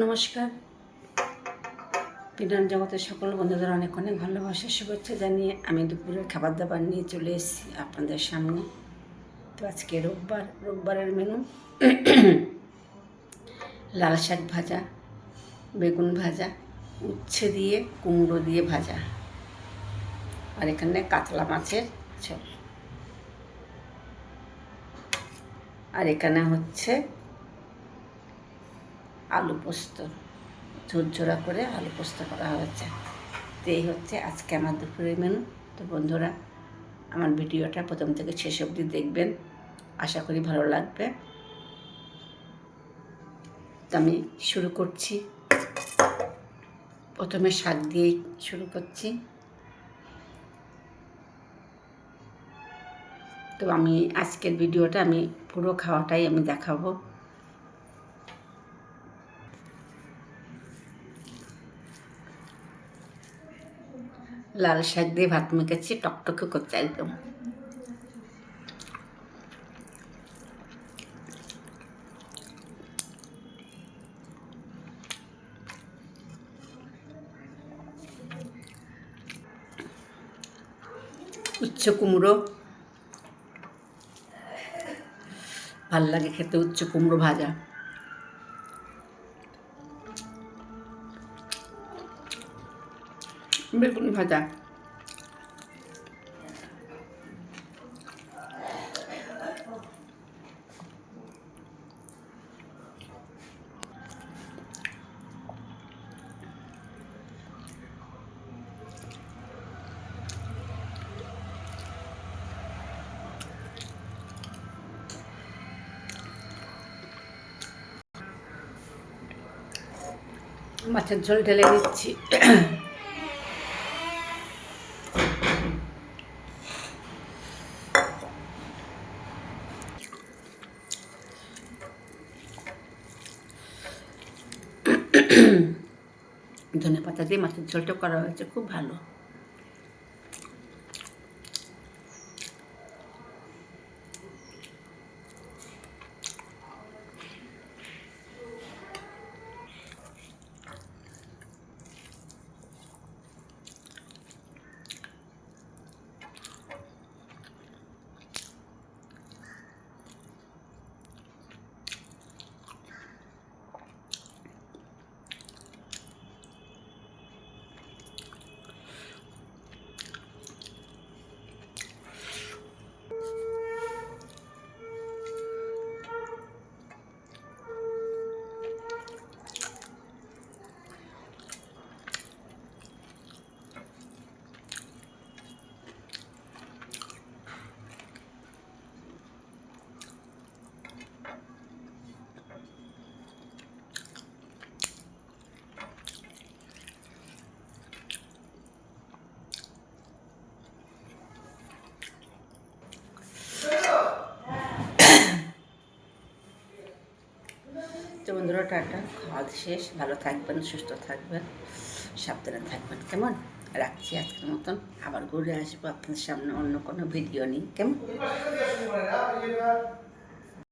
নমস্কার। বিজ্ঞান জগতের সকল বন্ধুদের অনেক অনেক ভালোবাসা, শুভেচ্ছা জানিয়ে আমি দুপুরের খাবার দাবার নিয়ে চলে এসেছি আপনাদের সামনে। তো আজকে রোববার, রোববারের মেনু লাল শাক ভাজা, বেগুন ভাজা, উচ্ছে দিয়ে, কুমড়ো দিয়ে ভাজা, আর এখানে কাতলা মাছের ঝোল। আর এখানে হচ্ছে আলু পোস্ত, ঝুরঝোরা করে আলু পোস্ত করা হয়েছে। তো এই হচ্ছে আজকে আমার দুপুরের মেনু তো বন্ধুরা, আমার ভিডিওটা প্রথম থেকে শেষ অবধি দেখবেন। আশা করি ভালো লাগবে। তো আমি শুরু করছি। প্রথমে শাক দিয়েই শুরু করছি। তো আমি আজকের ভিডিওটা আমি পুরো খাওয়াটাই আমি দেখাবো। লাল শাক দিয়ে ভাত মেখেছি টকটকে করছে একদম। উচ্চ কুমড়ো। ভালো লাগে খেতে উচ্চ কুমড়ো ভাজা। বেগুন ভাজা মাছের ঝোল ঢেলে দিচ্ছি ধনে পাতা দিয়ে মাছের ঝোলটা করা হয়েছে খুব ভালো। তো বন্ধুরা, টাটা। খাওয়া শেষ। ভালো থাকবেন, সুস্থ থাকবেন, সাবধানে থাকবেন। কেমন? রাখছি আজকের মতন। আবার ঘুরে আসব আপনার সামনে অন্য কোনো ভিডিও নেই কেমন?